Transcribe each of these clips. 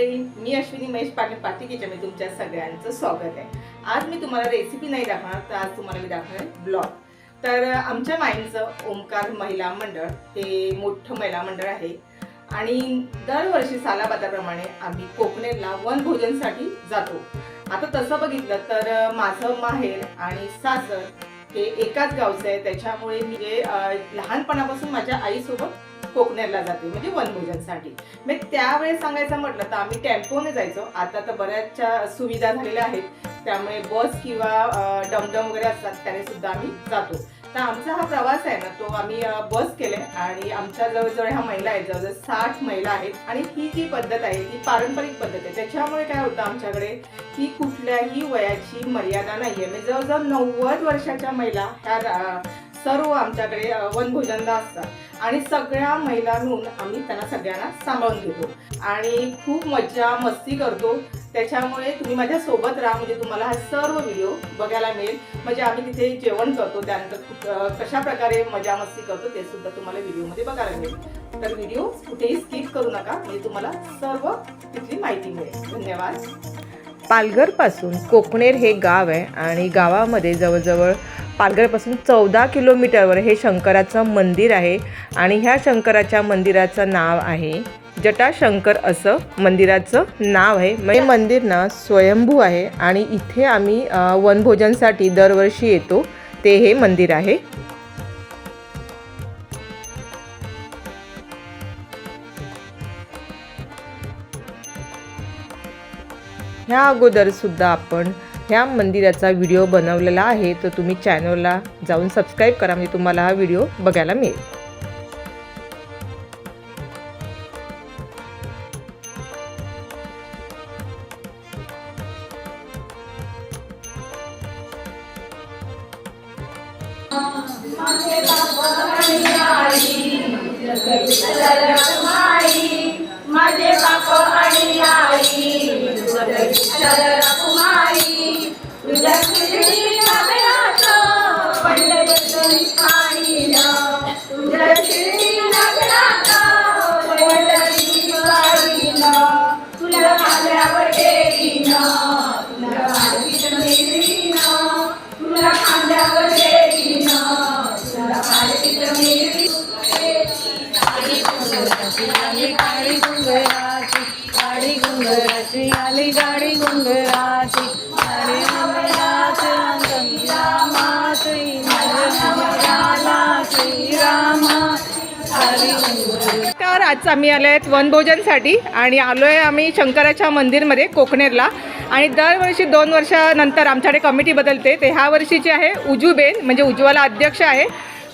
मंडळी मी अश्विनी महेश पाटील पाटील किचनमध्ये तुमच्या सगळ्यांचं स्वागत आहे. आज मी तुम्हाला रेसिपी नाही दाखवणार तर आज तुम्हाला मी दाखवणार ब्लॉग तर आमच्या माईंचं ओमकार महिला मंडळ हे मोठं महिला मंडळ आहे. आणि दरवर्षी सालाबादाप्रमाणे आम्ही कोकणेरला वनभोजनसाठी जातो. आता तसं बघितलं तर माझं माहेर आणि सासर हे एकाच गावचं आहे. त्याच्यामुळे मी लहानपणापासून माझ्या आईसोबत कोकणेरला जाते म्हणजे वनभोजनसाठी. मग त्यावेळेस सांगायचं म्हटलं तर आम्ही टेम्पोने जायचो. आता तर बऱ्याचशा सुविधा झालेल्या आहेत. त्यामुळे बस किंवा डमडम वगैरे असतात त्याने सुद्धा आम्ही जातो. तर आमचा हा प्रवास आहे ना तो आम्ही बस केलाय आणि आमच्या जवळजवळ ह्या महिला आहेत जवळजवळ साठ महिला आहेत. आणि ही जी पद्धत आहे ती पारंपरिक पद्धत आहे. त्याच्यामुळे काय होतं आमच्याकडे की कुठल्याही वयाची मर्यादा नाहीये. म्हणजे जवळजवळ नव्वद वर्षाच्या महिला ह्या सर्व आमच्याकडे वनभोजनला असतात. आणि सगळ्या महिला मिळून आम्ही त्यांना सगळ्यांना सांभाळून घेतो. आणि खूप मज्जा मस्ती करतो. त्याच्यामुळे तुम्ही माझ्यासोबत राहा. म्हणजे तुम्हाला हा सर्व व्हिडिओ बघायला मिळेल. म्हणजे आम्ही तिथे जेवण करतो. त्यानंतर कशा प्रकारे मजा मस्ती करतो ते सुद्धा तुम्हाला व्हिडिओमध्ये बघायला मिळेल. तर व्हिडिओ कुठेही स्किप करू नका. म्हणजे तुम्हाला सर्व तिथली माहिती मिळेल. धन्यवाद. पालघरपासून. कोकणेर हे गाव आहे आणि गावामध्ये जवळजवळ पालघरपासून चौदा किलोमीटरवर हे शंकराचं मंदिर आहे आणि ह्या शंकराच्या मंदिराचं नाव आहे जटाशंकर असं मंदिराचं नाव आहे. म्हणजे मंदिर ना स्वयंभू आहे आणि इथे आम्ही वनभोजनसाठी दरवर्षी येतो. ते हे मंदिर आहे. ह्या अगोदरसुद्धा आपण ह्या मंदिराचा व्हिडिओ बनवलेला आहे तर तुम्ही चॅनलला जाऊन सबस्क्राईब करा म्हणजे तुम्हाला हा व्हिडिओ बघायला मिळेल. कुमारी तुझ्या शिर्डी नगरात तुझ्या शिर्डी तर आज आम्ही आलो आहेत वनभोजनसाठी आणि आलो आहे आम्ही शंकराच्या मंदिरमध्ये कोकणेरला. आणि दरवर्षी दोन वर्षानंतर आमच्याकडे कमिटी बदलते. ते ह्या वर्षीची आहे उजूबेन म्हणजे उज्ज्वला अध्यक्ष आहे.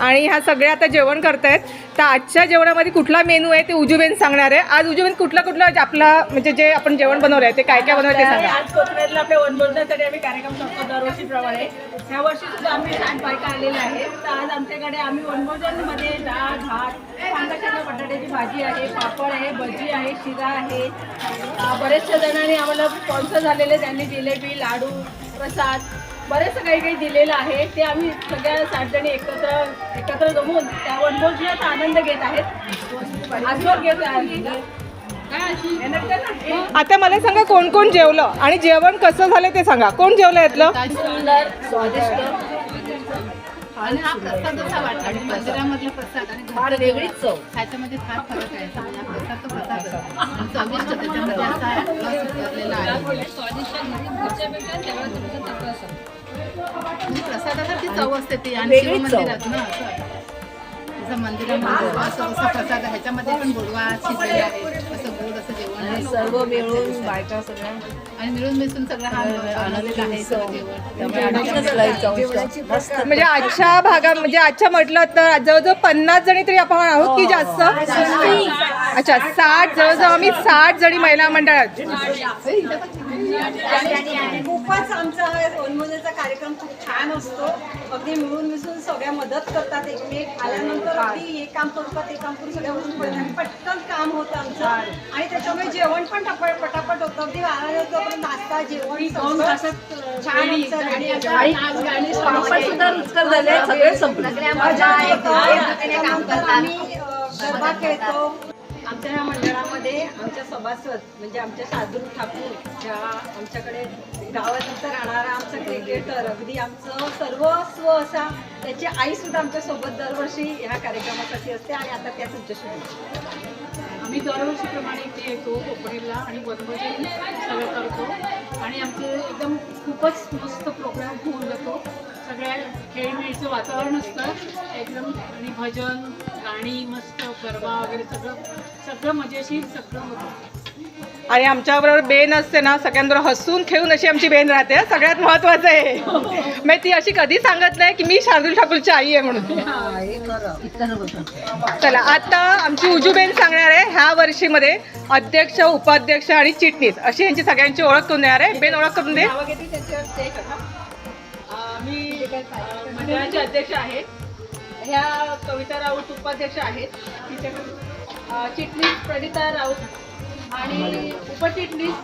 आणि ह्या सगळ्या आता जेवण करतायत. तर आजच्या जेवणामध्ये कुठला मेनू आहे ते उजूबेन सांगणार आहे. आज उजूबेन कुठला कुठला जे आपला म्हणजे जे आपण जेवण बनवलं आहे ते काय काय बनवलं ते सांगा. आज कोकणातला आपल्या वनभोजनासाठी आम्ही कार्यक्रम करतो दरवर्षीप्रमाणे. ह्या वर्षी सुद्धा आम्ही साठ बायका तर आज आमच्याकडे आम्ही वनभोजनमध्ये डाळ भात कांदा बटाट्याची भाजी आहे पापड आहे भजी आहे शिरा आहे. बरेचशा जणांनी आम्हाला स्पॉन्सर झालेले त्यांनी जिलेबी लाडू प्रसाद बरेचसं काही काही दिलेलं आहे. ते आम्ही सगळ्या साठ जणी एकत्र एकत्र जमून त्या वनभोजनाचा आनंद घेत आहेत. आस्वाद घेत आहेत. आता मला सांगा कोण कोण जेवलं आणि जेवण कसं झालं ते सांगा. कोण जेवलं यातलं? सुंदर स्वादिष्ट. हा हा म्हणजे प्रसादासारखी चव असते ती आणि चव. मंदिरात ना असं. मंदिरामध्ये असं प्रसाद आहे ह्याच्यामध्ये पण गोडवा शिजलेला आहे. असं गोड असं जेवण आहे. सर्व मिळून बायका सगळ्या. आणि मिळून मिसळून सगळं हा बनवलेलं आहे सगळं जेवण. म्हणजे आजच्या भागात म्हणजे आजच्या म्हटलं तर जवळजवळ पन्नास जणी तरी आपण आहोत की जास्त? अच्छा साठ जवळजवळ आम्ही साठ जणी महिला मंडळात. खूपच आमचा वनभोजनाचा कार्यक्रम खूप छान असतो. अगदी मिळून मिसळून सगळ्या मदत करतात एकमेक. आल्यानंतर अगदी हे काम करू का ते काम करू सगळ्या उठून पडतात आणि पटकन काम होतं आमचं. आणि त्याच्यामुळे जेवण पण टप- पटापट होतं. अगदी नाश्ता जेवण छान आमचं सगळे आम्ही अ, गरबा खेळतो. आमच्या या मंडळामध्ये आमच्या सभासद म्हणजे आमच्या शार्दूल ठाकूर ज्या आमच्याकडे गावात राहणारा आमचा क्रिकेटर अगदी आमचं सर्वस्व असा त्याची आई सुद्धा आमच्यासोबत दरवर्षी ह्या कार्यक्रमासाठी असते आणि आता त्या तुमच्याशी आम्ही दरवर्षीप्रमाणे इथे येतो कोकणीला आणि वनभोजन सगळं करतो. आणि आमचे एकदम खूपच मस्त प्रोग्राम होऊन जातो. सगळ्या खेळीमेळीचं वातावरण असतं. एकदम आणि भजन गाणी मस्त गरबा वगैरे सगळं सगळं मजेशीर सगळं होतं. आणि आमच्याबरोबर बेन असते ना सगळ्यांबरोबर हसून खेळून अशी आमची बेन राहते. सगळ्यात महत्वाचं आहे. मग ती अशी कधी सांगत नाही की मी शार्दूल ठाकूरची आई आहे म्हणून. चला आता आमची उजूबेन सांगणार आहे ह्या वर्षीमध्ये अध्यक्ष उपाध्यक्ष आणि चिटणीस अशी यांची सगळ्यांची ओळख करून देणार आहे. बेन ओळख करून दे. मंडळाचे अध्यक्ष आहे ह्या कविता राऊत उपाध्यक्ष आहेत. तिच्याकडे चिटणीस प्रणिता राऊत आणि उपचिटणीस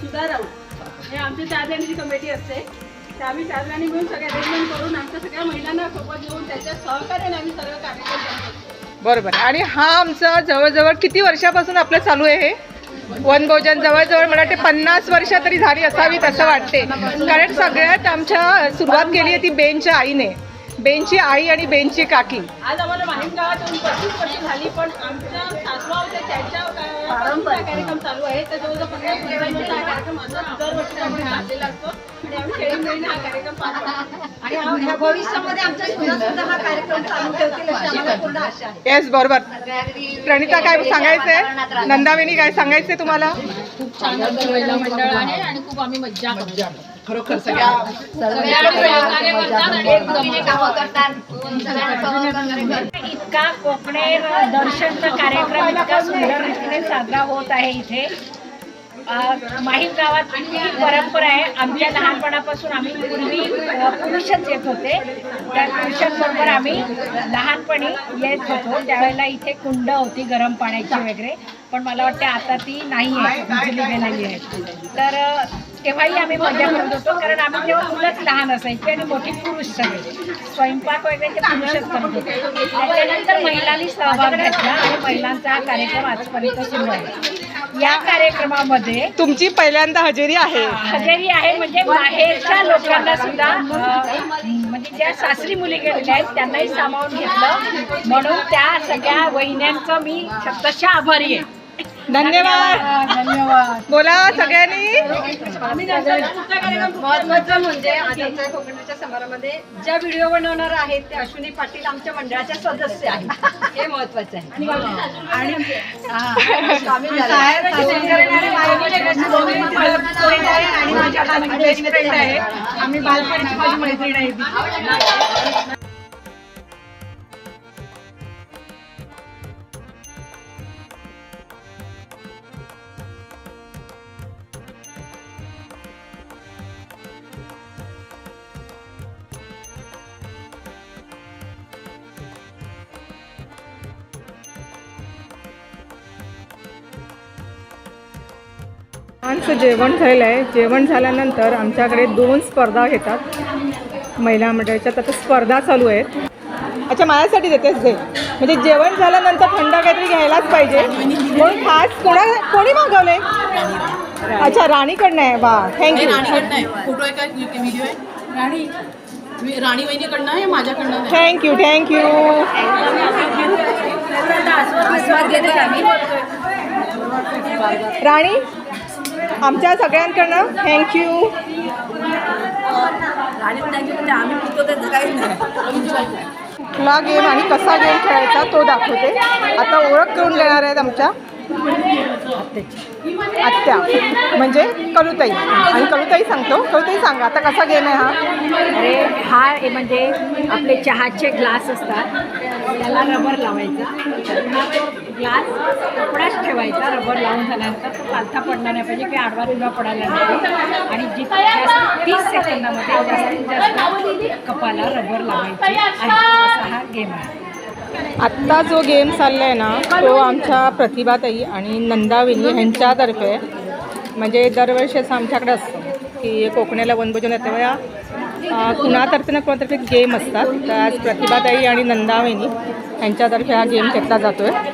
सुधा राऊत. हे आमची चार जणांची कमिटी असते. तर आम्ही चार जणी मिळून सगळे अरेंजमेंट करून आमच्या सगळ्या महिलांना सोबत घेऊन त्याच्या सहकार्याने आम्ही सर्व कार्यक्रम करतो. बरोबर. आणि हा आमचा जवळजवळ किती वर्षापासून आपलं चालू आहे हे? वनभोजन जवळजवळ मला वाटते पन्नास वर्ष तरी झाली असावीत असं वाटते. कारण सगळ्यात आमच्या सुरुवात केली आहे ती बेनच्या आईने. बेनची आई आणि बेनची काकी. आज आम्हाला माहीम गावातून पस्तीस वर्ष झाली पण आमच्या सासवा होते त्यांच्या कार्यक्रम चालू आहे. तर जवळजवळ पन्नास पंधरा वर्ष हा कार्यक्रम असा दरवर्षी असतो. आणि आम्ही खेळीमेळीने हा कार्यक्रम पार पाडतो आणि ह्या- ह्या भविष्यामध्ये आमच्या सुद्धा सुद्धा हा कार्यक्रम चालू ठेवतील अशी आम्हाला पूर्ण आशा आहे येस बरोबर प्रणिता काय सांगायचंय नंदावेनी काय सांगायचंय तुम्हाला खूप छान आमचं महिला मंडळ आहे आणि खूप आम्ही मज्जा करतो खरोखर सगळ्या इतका कोकणेर दर्शनचा कार्यक्रम इतका सुंदर रीतीने साजरा होत आहे इथे माहीम गावात ही परंपरा आहे. आमच्या लहानपणापासून आम्ही पूर्वी पुरुषच येत होते. त्या पुरुषांबरोबर आम्ही लहानपणी येत होतो. त्यावेळेला इथे कुंड होती गरम पाण्याची वगैरे. पण मला वाटते आता ती नाही आहे. बिजली आहे. तर तेव्हाही आम्ही मजा करत होतो. कारण आम्ही तेव्हा मुलंच लहान असायची आणि मोठी पुरुष सगळे. स्वयंपाक वगैरे ते पुरुषच करत होते. त्याच्यानंतर महिलांनी सहभाग घेतला आणि महिलांचा हा कार्यक्रम आजपर्यंत सुरू आहे. या कार्यक्रमामध्ये तुमची पहिल्यांदा हजेरी आहे. हजेरी आहे म्हणजे बाहेरच्या लोकांना सुद्धा म्हणजे ज्या सासरी मुली गेलेल्या आहेत त्यांनाही सामावून घेतलं. म्हणून त्या सगळ्या वहिन्यांचं मी शब्दशः आभारी आहे. धन्यवाद. धन्यवाद. बोला सगळ्यांनी. महत्वाचं म्हणजे कोकणाच्या समारंभामध्ये ज्या व्हिडिओ बनवणार आहेत ते अश्विनी पाटील आमच्या मंडळाच्या सदस्य आहेत. हे महत्वाचं आहे. आणि आणि माझ्या आहे. आम्ही बालपणीची माझी मैत्रीण आहे. छानसं जेवण झालेलं आहे. जेवण झाल्यानंतर आमच्याकडे दोन स्पर्धा घेतात. महिला मंडळाच्या आता स्पर्धा चालू आहेत अच्छा माझ्यासाठी देतेस दे. म्हणजे जेवण झाल्यानंतर थंड काहीतरी घ्यायलाच पाहिजे. म्हणून खास कोणा कोणी मागवले अच्छा राणीकडनं आहे. वा थँक्यू राणीकडनं आहे. फोटो आहे का? व्हिडिओ आहे. राणी. मी- राणी वहिनीकडनं आहे माझ्याकडनं. Thank you thank you Rani? आमच्या सगळ्यांकडनं थँक्यू कुठला गेम आणि कसा गेम खेळायचा तो दाखवते. आता ओळख करून देणार आहेत आमच्या. आत्या. म्हणजे कलुताई आणि कलुताई सांगतो. कलुताई सांगा आता कसा गेम आहे हा? अरे हा हे म्हणजे आपले चहाचे ग्लास असतात. त्याला रबर लावायचा. ग्लास कपडाच ठेवायचा रबर लावून झाल्यानंतर तो पालथा पडला नाही म्हणजे पाहिजे की आडवा तिडवा पडायला नाही. आणि जिथे तीस सेकंदामध्ये जास्तीत जास्त कपाला रबर लावायची असा हा गेम आहे. आत्ता जो गेम चालला आहे ना तो आमच्या प्रतिभाताई आणि नंदाविनी ह्यांच्यातर्फे म्हणजे दरवर्षी असं आमच्याकडे असतं. की कोकणाला वनभोजन येतं वेळा कुणातर्फे ना कुणातर्फे गेम असतात. तर आज प्रतिभाताई आणि नंदाविनी यांच्यातर्फे हा गेम घेतला जातो आहे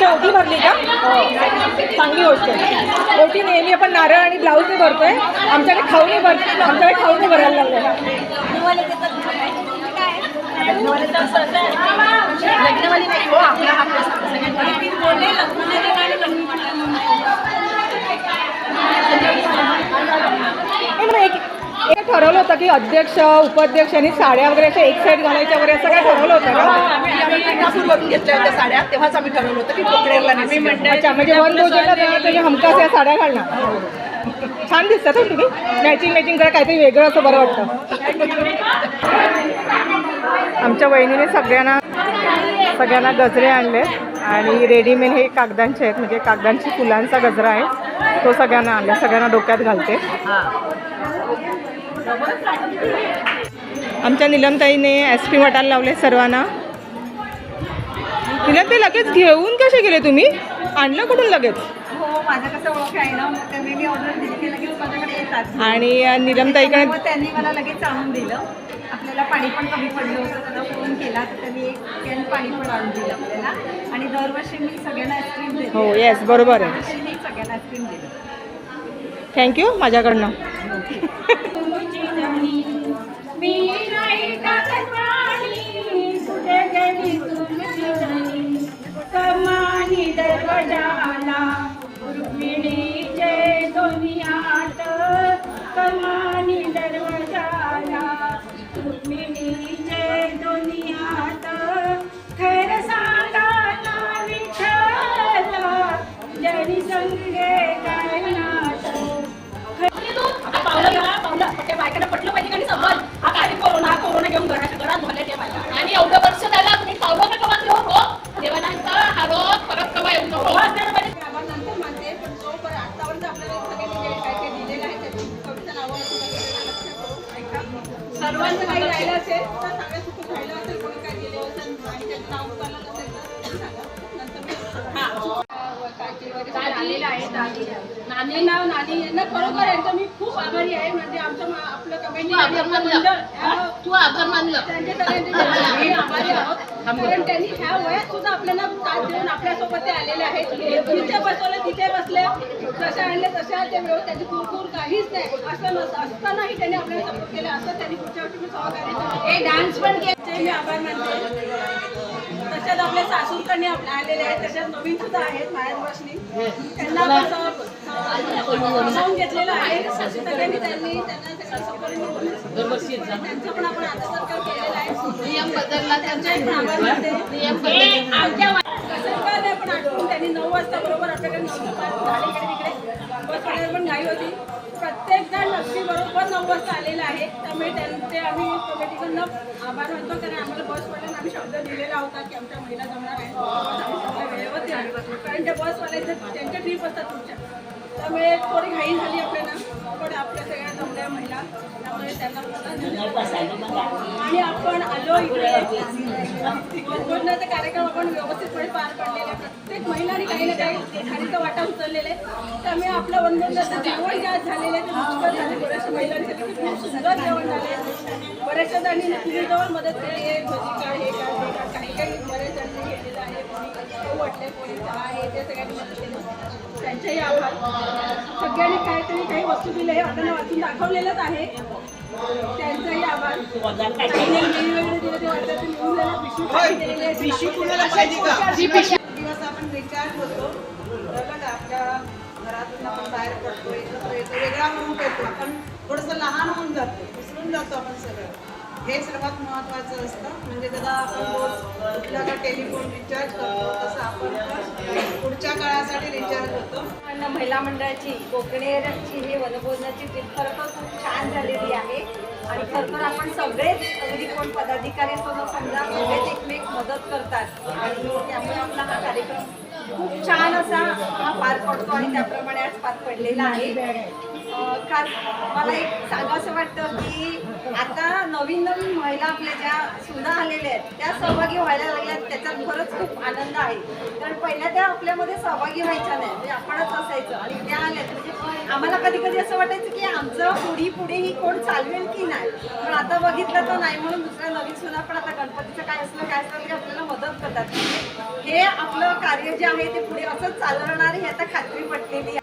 अच्छा ओटी भरली का? हो. चांगली गोष्ट आहे. ओटी नेहमी आपण नारळ आणि ब्लाऊजने भरतोय. आमच्याकडे खाऊने भर आमच्याकडे खाऊने भरायला लागले. एक ठरवलं होतं की अध्यक्ष उपाध्यक्ष आणि साड्या वगैरे अशा एक साईड घालायच्या वगैरे असं काय ठरवलं होतं का? घेतल्या होत्या साड्या तेव्हाच आम्ही ठरवलं होतं की कोकणेरला नेसू. अच्छा म्हणजे वन भोजनला जाणार तुम्ही हमखास या साड्या घालणार. छान दिसतात हो तुम्ही. मॅचिंग मॅचिंग करा काहीतरी वेगळं असं बरं वाटतं. आमच्या वहिनीने सगळ्यांना सगळ्यांना गजरे आणले आणि रेडीमेड हे कागदांचे आहेत म्हणजे कागदांची फुलांचा गजरा आहे. तो सगळ्यांना आणला सगळ्यांना डोक्यात घालते. आमच्या निलमताईने एस पी मटाला लावले सर्वांना. निलम ते लगेच घेऊन कसे गेले तुम्ही? आणलं कुठून लगेच? हो त्यांनी दिली आणि अ, निलमताईकडे त्यांनी मला लगेच आणून दिलं. आपल्याला पाणी पण कमी पडलं होतं त्याला फोन केला तर त्यांनी एक कॅन पाणी पण आणून दिलं आपल्याला. आणि दरवर्षी मी सगळ्यांना आईस्क्रीम देते. हो येस बरोबर आहे. दरवर्षी मी सगळ्यांना आईस्क्रीम दिलं थँक्यू माझ्याकडनं मी नाही टाकत पाणी कुठे गेली तुझी राणी दरवाजाला रुक्मिणीचे दोन्ही कमानी दरवाजाला रुक्मिणीचे दोन्ही हात देऊन आपल्यासोबत ते आलेले आहेत. जिथे बसवले तिथे बसले. जसे आणले तशा ते व्यवस्थित त्याची कुरकुर काहीच नाही. असं असतानाही त्यांनी आपल्याला सपोर्ट केला. असं त्यांनी पुढच्या वर्षी मी सहकार्य हे डान्स पण केले. मी आभार मानते. तशाच आपल्या सासूरकडे आलेले आहेत. तशाच नवीन सुद्धा आहेत माहेर बसणी त्यांना पण सामावून घेतलेलं आहे. सगळ्यांनी त्यांनी त्यांना सपोर्ट त्यांचं पण आपण आता सरकार केलेलं आहे. नियम बदलला त्यांचाही पण आभार मानते. नियम बदलले कसं काय नाही पण आठवून त्यांनी नऊ वाजता बरोबर आपल्याकडे नऊ तिकडे. बस पण घाई होती. प्रत्येक जण नक्की बरोबर नऊ वाजता आलेला आहे. त्यामुळे त्यांचे आम्ही कमिटीकडनं आभार मानतो कारण आम्हाला बसवाल्यांना आम्ही शब्द दिलेला होता की आमच्या महिला जमणार आहे कारण त्या बसवाल्याचं त्यांच्या ट्रीप असतात तुमच्या. त्यामुळे थोडी घाई झाली आपल्याला. पण आपल्या सगळ्या जमल्या महिला त्यामुळे त्यांना आणि आपण आलो इकडे. वनभोजनाचा कार्यक्रम आपण व्यवस्थितपणे पार पाडलेला प्रत्येक महिलांनी काही ना काही खालीचा वाटा उचललेले त्यामुळे आपलं वनभोजनाचं जेवण जे झालेलं आहे ते रुचकर झाले. बऱ्याचशा महिलांसाठी खूप सुंदर जेवण झाले बऱ्याचशा जणी तुम्ही मदत केली आहे. भजी काय हे काय काही काही बऱ्याच जणांनी केलेलं आहे. कोणी खाऊ वाटले कोणी आहे ते सगळ्यांनी मदत केली. त्यांचेही आभार. सगळ्यांनी काहीतरी काही वस्तू दिले हे आपल्याला वाचून दाखवलेलंच आहे. त्यांचाही आभार. दिवस आपण रिचार्ज होतो का? आपल्या घरातून आपण बाहेर पडतो एकत्र येतो वेगळा रूप येतो. आपण थोडंसं लहान होऊन जातो विसरून जातो आपण सगळं. हे सर्वात महत्त्वाचं असतं. म्हणजे त्याला आपण रोज कुठल्या का टेलिफोन रिचार्ज करतो तसं आपण पुढच्या काळासाठी रिचार्ज होतो. पण महिला मंडळाची कोकणेरची ही वनभोजनाची ट्रिप खरोखर खूप छान झालेली आहे. आणि खरोखर आपण सगळेच अगदी कोण पदाधिकारी असतो समजा सगळेच एकमेक मदत करतात. आणि त्यामुळे आपला हा कार्यक्रम खूप छान असा हा पार पडतो आणि त्याप्रमाणे आज पार पडलेला आहे. खास मला एक सांगावंसं वाटतं की आता नवीन नवीन महिला आपल्या ज्या सुना आलेल्या आहेत त्या सहभागी व्हायला लागल्यात त्याच्यात खरंच खूप आनंद आहे. कारण पहिल्या त्या आपल्यामध्ये सहभागी व्हायच्या नाही म्हणजे आपणच असायचं आणि त्या आल्यात म्हणजे आम्हाला कधी कधी असं वाटायचं की आमचं पुढी पुढे ही कोण चालवेल की नाही? पण आता बघितलं तर नाही म्हणून दुसऱ्या नवीन सुना पण आता गणपतीचं काय असलं काय असलं की आपल्याला मदत करतात. हे आपलं कार्य जे आहे ते पुढे असंच चालवणार हे आता खात्री पटलेली आहे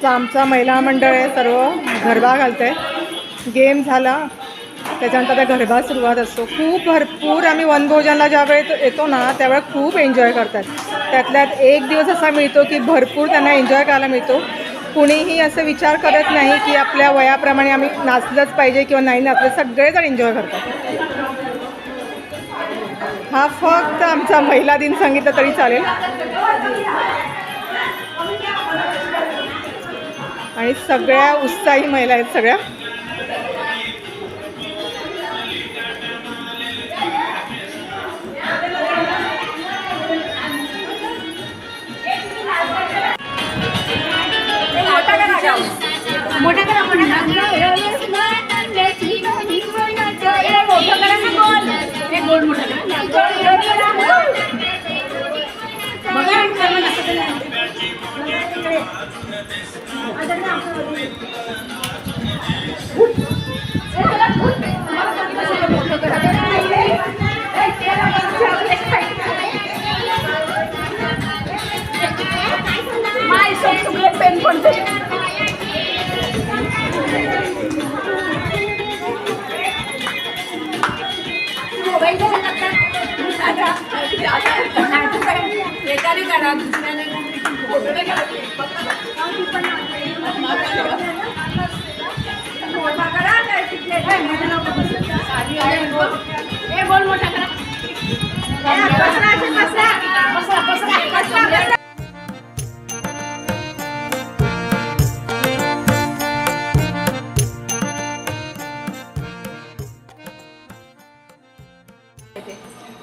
आजचा आमचा महिला मंडळ आहे सर्व गरबा घालते गेम झाला. त्याच्यानंतर त्या गरबा सुरुवात असतो. खूप भरपूर आम्ही वनभोजनला ज्यावेळी येतो ना त्यावेळेस खूप एन्जॉय करतात. त्यातल्यात एक दिवस असा मिळतो की भरपूर त्यांना एन्जॉय करायला मिळतो. कुणीही असं विचार करत नाही की आपल्या वयाप्रमाणे आम्ही नाचलंच पाहिजे किंवा नाही नाचलं सगळेजण एन्जॉय करतात. हा फक्त आमचा महिला दिन सांगितलं तरी चालेल. आणि सगळ्या उत्साही महिला आहेत सगळ्या. मोठ्या एकाने काढा दुसऱ्याने फोटो नाही काढा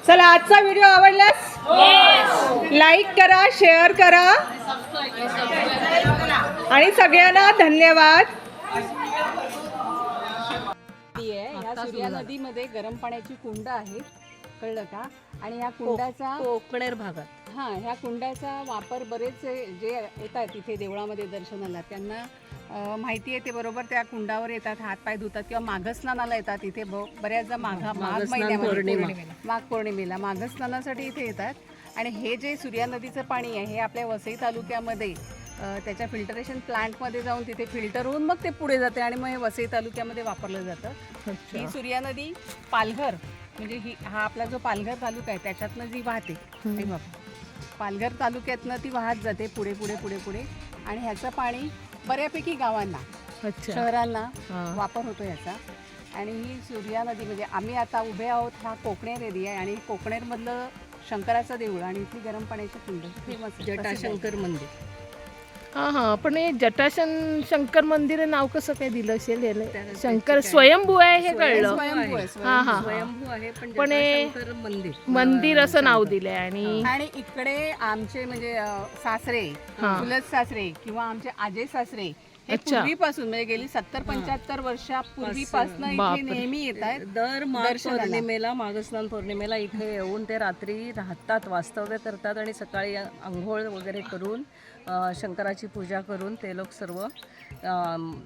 चला आजचा व्हिडिओ आवडल्यास लाईक करा शेअर करा. आणि सगळ्यांना धन्यवाद. सूर्या नदीमध्ये गरम पाण्याची कुंड आहे. कळलं का? आणि ह्या कुंडाचा कोकणेर भागात. हां ह्या कुंडाचा वापर बरेच जे येतात इथे देवळामध्ये दर्शनाला त्यांना माहिती आहे ते बरोबर त्या कुंडावर येतात हातपाय धुतात किंवा माघस्नानाला येतात इथे बऱ्याचदा माघा माघ महिन्यामध्ये माघ पौर्णिमेला माघस्नानासाठी इथे येतात. आणि हे जे सूर्या नदीचं पाणी आहे हे आपल्या वसई तालुक्यामध्ये त्याच्या फिल्टरेशन प्लांटमध्ये जाऊन तिथे फिल्टर होऊन मग ते पुढे जाते आणि मग हे वसई तालुक्यामध्ये वापरलं जातं. ही सूर्या नदी पालघर म्हणजे ही हा आपला जो पालघर तालुका आहे त्याच्यातनं जी वाहते. पालघर तालुक्यातनं ती वाहत जाते पुढे पुढे पुढे पुढे. आणि ह्याचं पाणी बऱ्यापैकी गावांना शहरांना. वापर होतो याचा आणि ही सूर्या नदी म्हणजे आम्ही आता उभे आहोत हा कोकणेर एरिया आहे आणि कोकणेरमधलं शंकराचं देऊळ आणि इथली गरम पाण्याची कुंड फेमस जटाशंकर मंदिर. हा हा पण हे जटाशन शंकर मंदिर हे नाव कसं काय दिलं असेल याला? शंकर स्वयंभू आहे हे कळलं स्वयंभू आहे, हा हा. स्वयंभू आहे पण पण हे जटाशंकर मंदिर मंदिर असं नाव दिलंय आणि आणि इकडे आमचे म्हणजे अ, सासरे हा. चुलत सासरे किंवा आमचे आजे सासरे हे अच्छा. पूर्वीपासून म्हणजे गेली सत्तर पंच्याहत्तर वर्षापूर्वीपासून इथे बापरे. नेहमी येत आहेत दर माघ दर्शनाला. पौर्णिमेला माघस्नान पौर्णिमेला इथे येऊन ते रात्री राहतात वास्तव्य करतात आणि सकाळी आंघोळ वगैरे करून शंकराची पूजा करून ते लोक सर्व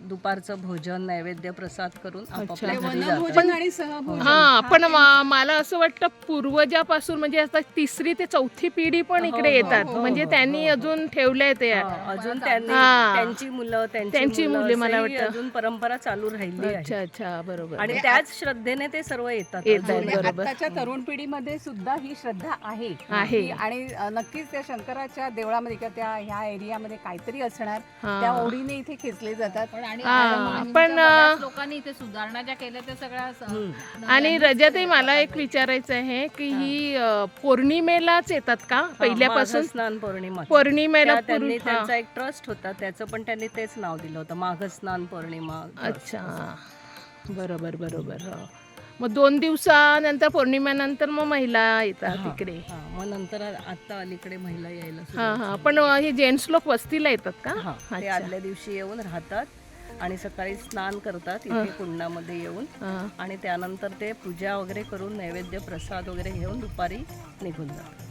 दुपारचं भोजन नैवेद्य प्रसाद करून आपापल्या घरी जातात. वनभोजन आणि सहभोजन. हा पण मा- मला असं वाटतं पूर्वजापासून म्हणजे आता तिसरी ते चौथी पिढी पण इकडे येतात. म्हणजे त्यांनी अजून ठेवलंय ते. हा, अजून त्यांनी हा. त्यांची मुलं त्यांची त्यांची मुले मुलं असंही वाटतं. अजून परंपरा चालू राहिली अच्छा आहे. अच्छा बरोबर. आणि त्याच श्रद्धेने ते सर्व येतात. बरोबर. आताच्या तरुण पिढीमध्ये सुद्धा ही श्रद्धा आहे. आहे. की- आणि अ, नक्कीच त्या शंकराच्या देवळामध्ये किंवा त्या ह्या एरियामध्ये काहीतरी असणार. त्या ओढीने इथे खेचले जातात. पण लोकांनी इथे सुधारणा ज्या केल्या त्या सगळ्या आणि रजाताई मला एक विचारायचं आहे की ही. पौर्णिमेलाच येतात का? हा, पहिल्यापासून माघस्नान पौर्णिमा पौर्णिमेला त्या- त्यांनी हा. त्यांचा एक ट्रस्ट होता त्याचं पण त्यांनी तेच नाव दिलं होतं माघस्नान पौर्णिमा. ट्रस्ट. अच्छा बरोबर बरोबर हो. मग दोन दिवसानंतर पौर्णिमेनंतर मग महिला येतात हा, तिकडे हा, मग नंतर आता अलीकडे महिला यायला हा हा. पण अ, हे जेंट्स लोक वस्तीला येतात का? हा ते अच्छा. आदल्या दिवशी येऊन राहतात आणि सकाळी स्नान करतात इथे कुंडामध्ये येऊन. हा. आणि त्यानंतर ते पूजा वगैरे करून नैवेद्य प्रसाद वगैरे घेऊन दुपारी निघून जातात.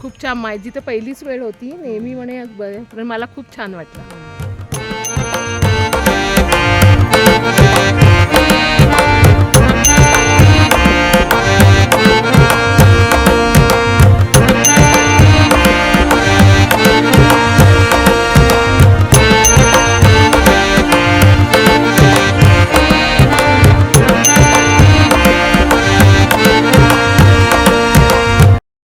खूप छान. माझी तर पहिलीच वेळ होती. नेहमी म्हणे ब- पण मला खूप छान वाटलं.